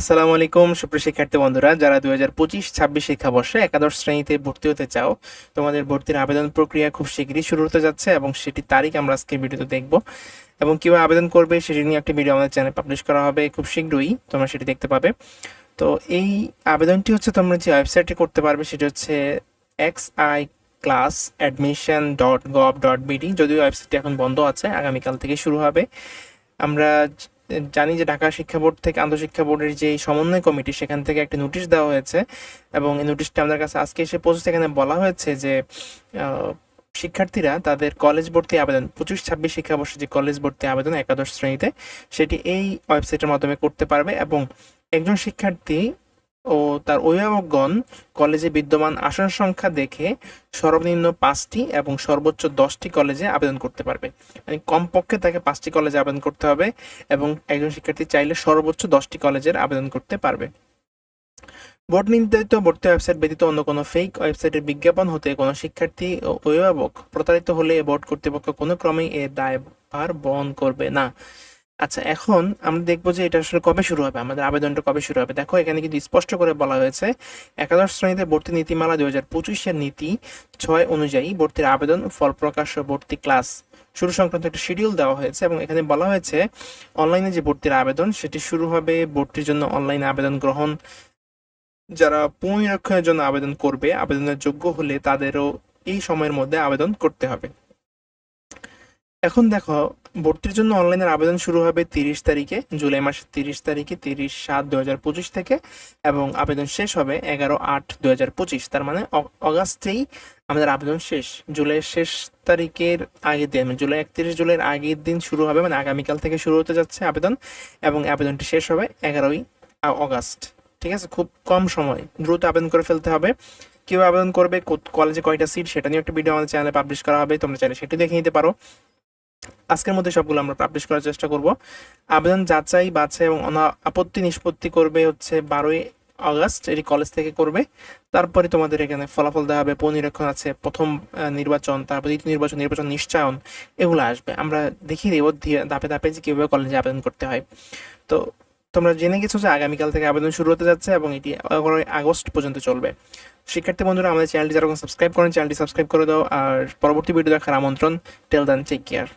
আসসালামু আলাইকুম, সুপ্রিয় শিক্ষার্থী বন্ধুরা, যারা দুই হাজার পঁচিশ, ছাব্বিশ শিক্ষাবর্ষে একাদশ শ্রেণীতে ভর্তি হতে চাও, তোমাদের ভর্তির আবেদন প্রক্রিয়া খুব শীঘ্রই শুরু হতে যাচ্ছে এবং সেটির তারিখ আমরা আজকে ভিডিওতে দেখব। এবং কীভাবে আবেদন করবে সেটি নিয়ে একটি ভিডিও আমাদের চ্যানেল পাবলিশ করা হবে খুব শীঘ্রই, তোমরা সেটি দেখতে পাবে। তো এই আবেদনটি হচ্ছে তোমরা যে ওয়েবসাইটে করতে পারবে সেটি হচ্ছে X I class admission dot gov dot BD যদিও ওয়েবসাইটটি এখন বন্ধ আছে, আগামীকাল থেকে শুরু হবে। আমরা জানি যে ঢাকা শিক্ষা বোর্ড থেকে আন্তঃশিক্ষা বোর্ডের যে সমন্বয় কমিটি, সেখান থেকে একটা নোটিশ দেওয়া হয়েছে এবং এই নোটিশটা আমাদের কাছে আজকে এসে পৌঁছে এখানে বলা হয়েছে যে শিক্ষার্থীরা তাদের কলেজ ভর্তি আবেদন, পঁচিশ ছাব্বিশ শিক্ষাবর্ষে যে কলেজ ভর্তি আবেদন একাদশ শ্রেণীতে, সেটি এই ওয়েবসাইটের মাধ্যমে করতে পারবে এবং একজন শিক্ষার্থী ও তার অভিভাবকগণ কলেজে বিদ্যমান আসন সংখ্যা দেখে সর্বনিম্ন পাঁচটি এবং সর্বোচ্চ দশটি কলেজে আবেদন করতে পারবে। মানে কমপক্ষে তাকে পাঁচটি কলেজে আবেদন করতে হবে এবং একজন শিক্ষার্থী চাইলে সর্বোচ্চ দশটি কলেজের আবেদন করতে পারবে। বোর্ড নির্ধারিত ভর্তি ওয়েবসাইট ব্যতীত অন্য কোনো ফেক ওয়েবসাইটের বিজ্ঞাপন হতে কোনো শিক্ষার্থী ও অভিভাবক প্রতারিত হলে বোর্ড কর্তৃপক্ষ কোনো ক্রমেই এর দায়ভার বহন করবে না। আচ্ছা এখন আমরা দেখব যে এটা আসলে কবে শুরু হবে, আমাদের আবেদনটা কবে শুরু হবে। দেখো, এখানে কিন্তু স্পষ্ট করে বলা হয়েছে, একাদশ শ্রেণীতে ভর্তি নীতিমালা দুই হাজার পঁচিশের নীতি ছয় অনুযায়ী ভর্তির আবেদন, ফল প্রকাশ ও ভর্তি ক্লাস। শুরু সংক্রান্ত একটা শিডিউল দেওয়া হয়েছে এবং এখানে বলা হয়েছে, অনলাইনে যে ভর্তির আবেদন, সেটি শুরু হবে ভর্তির জন্য অনলাইনে আবেদন গ্রহণ। যারা পুনরীক্ষণের জন্য আবেদন করবে, আবেদনের যোগ্য হলে তাদেরও এই সময়ের মধ্যে আবেদন করতে হবে। এখন দেখো ভর্তির জন্য অনলাইনের আবেদন শুরু হবে তিরিশ তারিখে, জুলাই মাসের তিরিশ তারিখে, তিরিশ সাত দু হাজার পঁচিশ থেকে, এবং আবেদন শেষ হবে এগারো আট দু হাজার পঁচিশ। তার মানে অগাস্টেই আমাদের আবেদন শেষ। জুলাইয়ের শেষ তারিখের আগের দিন মানে জুলাই একত্রিশ, জুলাইয়ের আগের দিন শুরু হবে মানে আগামীকাল থেকে শুরু হতে যাচ্ছে আবেদন, এবং আবেদনটি শেষ হবে এগারোই অগাস্ট। ঠিক আছে? খুব কম সময়। দ্রুত আবেদন করে ফেলতে হবে। কেউ আবেদন করবে কলেজে কয়টা সিট সেটা নিয়ে একটা ভিডিও আমাদের চ্যানেলে পাবলিশ করা হবে, তোমরা চাইলে সেটি দেখে নিতে পারো। আজকের মধ্যে সবগুলো আমরা পাবলিশ করার চেষ্টা করব। আবেদন যাচাই, বাছাই এবং আপত্তি নিষ্পত্তি করবে হচ্ছে বারোই আগস্ট, এটি কলেজ থেকে করবে। তারপরে তোমাদের এখানে ফলাফল দেওয়া হবে পুনরীক্ষণ আছে, প্রথম নির্বাচন, তারপর দ্বিতীয় নির্বাচন নির্বাচন নিশ্চয়ন, এগুলো আসবে। আমরা দেখিয়ে দেবো ধাপে ধাপে যে কীভাবে কলেজে আবেদন করতে হয়। তো তোমরা জেনে গেছো যে আগামীকাল থেকে আবেদন শুরু হতে যাচ্ছে এবং এটি এগারোই আগস্ট পর্যন্ত চলবে। শিক্ষার্থী বন্ধুরা, আমাদের চ্যানেলটি যারা সাবস্ক্রাইব করেন, চ্যানেলটি সাবস্ক্রাইব করে দাও। আর পরবর্তী ভিডিও দেখার আমন্ত্রণ টেল দেন টেক কেয়ার